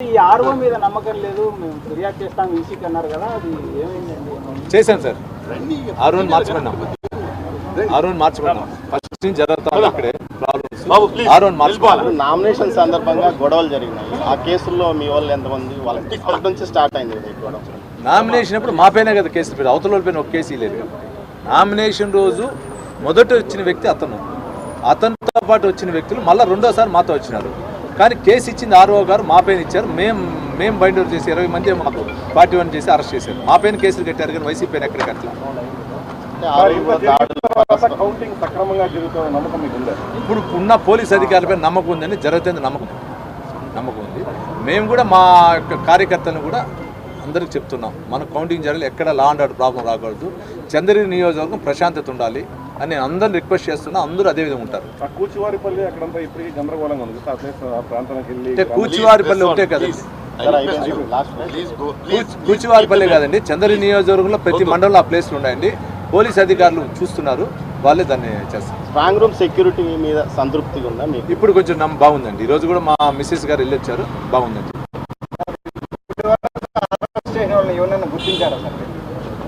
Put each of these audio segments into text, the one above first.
ఈ ఆర్ఓ మీద నమ్మకం లేదు మేము ఫిర్యాదు చేస్తాం ఈసీకి అన్నారు కదా అది ఏమైందండి? చేశాను సార్. ఆ రోజు మార్చుకున్నాం రోజు మార్చుకున్నాం ఫస్ట్ నుంచి జరుగుతాం ఇక్కడే. ప్రాబ్లమ్స్ మార్చుకోవాలి నామినేషన్ సందర్భంగా గొడవలు జరిగినాయి. ఆ కేసుల్లో మీ వాళ్ళు ఎంతమంది వాళ్ళ ఫస్ట్ నుంచి స్టార్ట్ అయింది గొడవ? నామినేషన్ అప్పుడు మా పైన కదా కేసు పెట్టారు అవతల వాళ్ళ పైన ఒక కేసు లేదు నామినేషన్ రోజు మొదట వచ్చిన వ్యక్తి అతను. అతనితో పాటు వచ్చిన వ్యక్తులు మళ్ళీ రెండోసారి మాతో వచ్చినారు. కానీ కేసు ఇచ్చింది ఆర్ఓ గారు మా పైన ఇచ్చారు. మేము మేము బైండ్ చేసి ఇరవై మంది మాకు పార్టీ వన్ చేసి అరెస్ట్ చేశారు. మా పైన కేసులు కట్టారు కానీ వైసీపీ పైన ఎక్కడ కౌంటింగ్ సక్రమంగా నమ్మకం ఇప్పుడు ఉన్న పోలీస్ అధికారులపై నమ్మకం ఉందని జరుగుతుంది నమ్మకం నమ్మకం ఉంది. మేము కూడా మా యొక్క కార్యకర్తలను కూడా అందరికి చెప్తున్నాం మన కౌంటింగ్ జరగాలి ఎక్కడ లా అండ్ ఆర్డర్ ప్రాబ్లం రాకూడదు. చంద్రగిరి నియోజకవర్గం ప్రశాంతత ఉండాలి అని నేను అందరిని రిక్వెస్ట్ చేస్తున్నా అందరూ అదే విధంగా ఉంటారు. ఆ కూచివారిపల్లి అక్కడంతా ఇప్పటికీ గందరగోళంగా ఉంది. ఆ ప్లేస్ ఆ ప్రాంతానికి వెళ్ళి అంటే కూచివారిపల్లి ఒకటే కదండి. కూచివారిపల్లి కాదండి. చంద్రగిరి నియోజకవర్గంలో ప్రతి మండలంలో ఆ ప్లేస్లు ఉన్నాయండి. పోలీస్ అధికారులు చూస్తున్నారు వాళ్ళే దాన్ని చేస్తారు. స్ట్రాంగ్ రూమ్ సెక్యూరిటీ మీద సంతృప్తిగా ఉందా మీకు? ఇప్పుడు కొంచెం నమ్మ బాగుందండి. ఈరోజు కూడా మా మిస్సెస్ గారు వెళ్ళొచ్చారు బాగుందండి.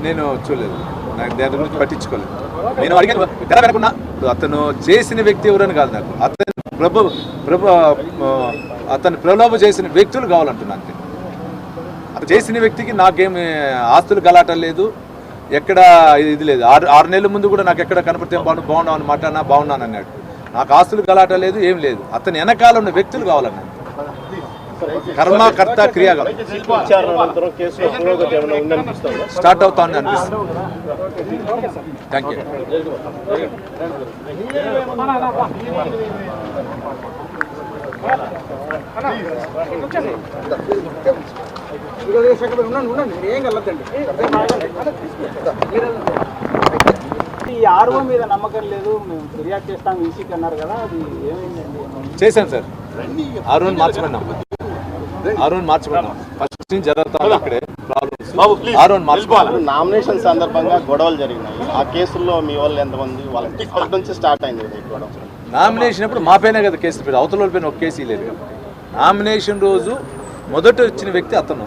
నేను చూడలేదు. నాకు దాని గురించి పట్టించుకోలేదు. నేను అడిగాను తెర వెనకున్నా? అతను చేసిన వ్యక్తి ఎవరని కాదు నాకు. అతను ప్రభు ప్రభు అతను ప్రలోభ చేసిన వ్యక్తులు కావాలంటున్నా అంతే. అతను చేసిన వ్యక్తికి నాకేమి ఆస్తులు గలాట లేదు. ఎక్కడ ఇది లేదు. ఆరు ఆరు నెలల ముందు కూడా నాకు ఎక్కడ కనపడితే బాగున్నా బాగున్నావు అని మాట బాగున్నాను అన్నాడు. నాకు ఆస్తులు గలాట లేదు ఏం లేదు. అతని వెనకాల ఉన్న వ్యక్తులు కావాలన్నాడు. కర్మ కర్త క్రియ కావాలి విచారణ అనంతరం కేసులో పురోగతి ఏమైనా ఉందనిపిస్తుందా? స్టార్ట్ అవుతా ఉంది అనిపిస్తుంది. థ్యాంక్ యూ ఉండండి ఉండండి మీరు ఏం కలదండి ఈ ఆర్ఓ మీద నమ్మకం లేదు మేము ఫిర్యాదు చేస్తాం ఈసీకి అన్నారు కదా అది ఏమైందండి? చేశాను సార్. ఆ రోజు మార్చుకున్నాం. ఆ రోజు మార్చుకున్నాం ఫస్ట్ నుంచి జరుగుతాం ప్రాబ్లమ్స్ మార్చుకోవాలి నామినేషన్ సందర్భంగా గొడవలు జరిగినాయి. ఆ కేసుల్లో మీ వాళ్ళు ఎంతమంది వాళ్ళ ఫస్ట్ నుంచి స్టార్ట్ అయింది గొడవ? నామినేషన్ అప్పుడు మా పైన కదా కేసు పెట్టారు. అవతల పైన ఒక కేసు లేదు నామినేషన్ రోజు మొదట వచ్చిన వ్యక్తి అతను.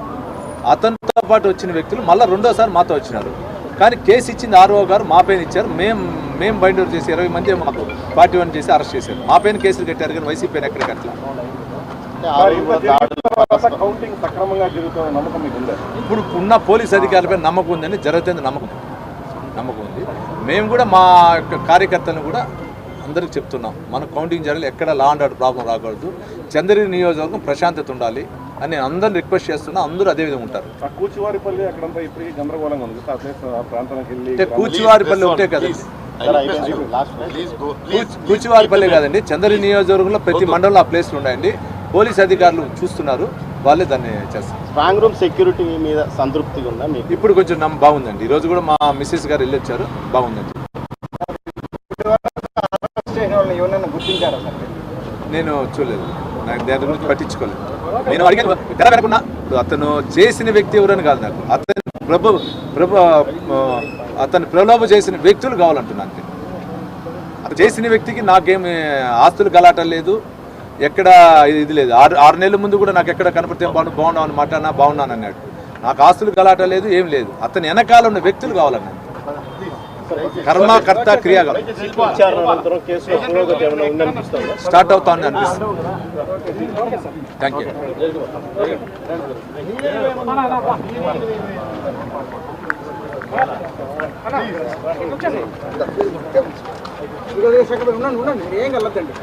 అతనితో పాటు వచ్చిన వ్యక్తులు మళ్ళీ రెండోసారి మాతో వచ్చినారు. కానీ కేసు ఇచ్చింది ఆర్ఓ గారు మా పైన ఇచ్చారు. మేము మేము బైండ్ ఓవర్ చేసి ఇరవై మంది మాకు పార్టీ వన్ చేసి అరెస్ట్ చేశారు. మా పైన కేసులు కట్టారు కానీ వైసీపీ పైన ఎక్కడ కట్టలా కౌంటింగ్ సక్రమంగా జరుగుతున్న నమ్మకం మీకు ఉందా? ఇప్పుడు ఉన్న పోలీస్ అధికారులపై నమ్మకం ఉందని జరుగుతుంది నమ్మకం నమ్మకం ఉంది. మేము కూడా మా యొక్క కార్యకర్తలను కూడా అందరికి చెప్తున్నాం. మన కౌంటింగ్ జరగాలి. ఎక్కడ లా అండ్ ఆర్డర్ ప్రాబ్లం రాకూడదు. చంద్రగిరి నియోజకవర్గం ప్రశాంతత ఉండాలి అని నేను అందరిని రిక్వెస్ట్ చేస్తున్నా. అందరూ అదే విధంగా ఉంటారు. ఆ కూచివారిపల్లి అక్కడంతా గందరగోళంగా ఉంది. ప్రాంతానికి వెళ్ళి అంటే కూచివారిపల్లి ఒకటే కదండి కూచివారిపల్లి కాదండి. చంద్రగిరి నియోజకవర్గంలో ప్రతి మండలంలో ఆ ప్లేస్లు ఉన్నాయండి. పోలీస్ అధికారులు చూస్తున్నారు వాళ్ళే దాన్ని చేస్తారు. స్ట్రాంగ్ రూమ్ సెక్యూరిటీ మీద సంతృప్తిగా ఉందా మీకు? ఇప్పుడు కొంచెం నమ్మ బాగుందండి. ఈరోజు కూడా మా మిస్సెస్ గారు వెళ్ళొచ్చారు బాగుందండి. నేను చూడలేదు. నాకు దాని గురించి పట్టించుకోలేదు. నేను అడిగాను తెర అతను చేసిన వ్యక్తి ఎవరని కాదు నాకు. అతను ప్రభు ప్రభు అతను ప్రలోభ చేసిన వ్యక్తులు కావాలంటున్నా అంతే. అతను చేసిన వ్యక్తికి నాకేమి ఆస్తులు గలాట లేదు. ఎక్కడ ఇది లేదు. ఆరు ఆరు నెలల ముందు కూడా నాకు ఎక్కడ కనపడితే బాగుండు బాగున్నావు అని మాట బాగున్నాను అన్నాడు. నాకు ఆస్తులు గలాట లేదు ఏం లేదు. అతని వెనకాల ఉన్న వ్యక్తులు కావాలన్నాడు. కర్మకర్త క్రియాగా స్టార్ట్ అవుతా ఉంది అనిపిస్తుంది. థ్యాంక్ యూ ఉండండి ఉండండి మీరు ఏం కలదండి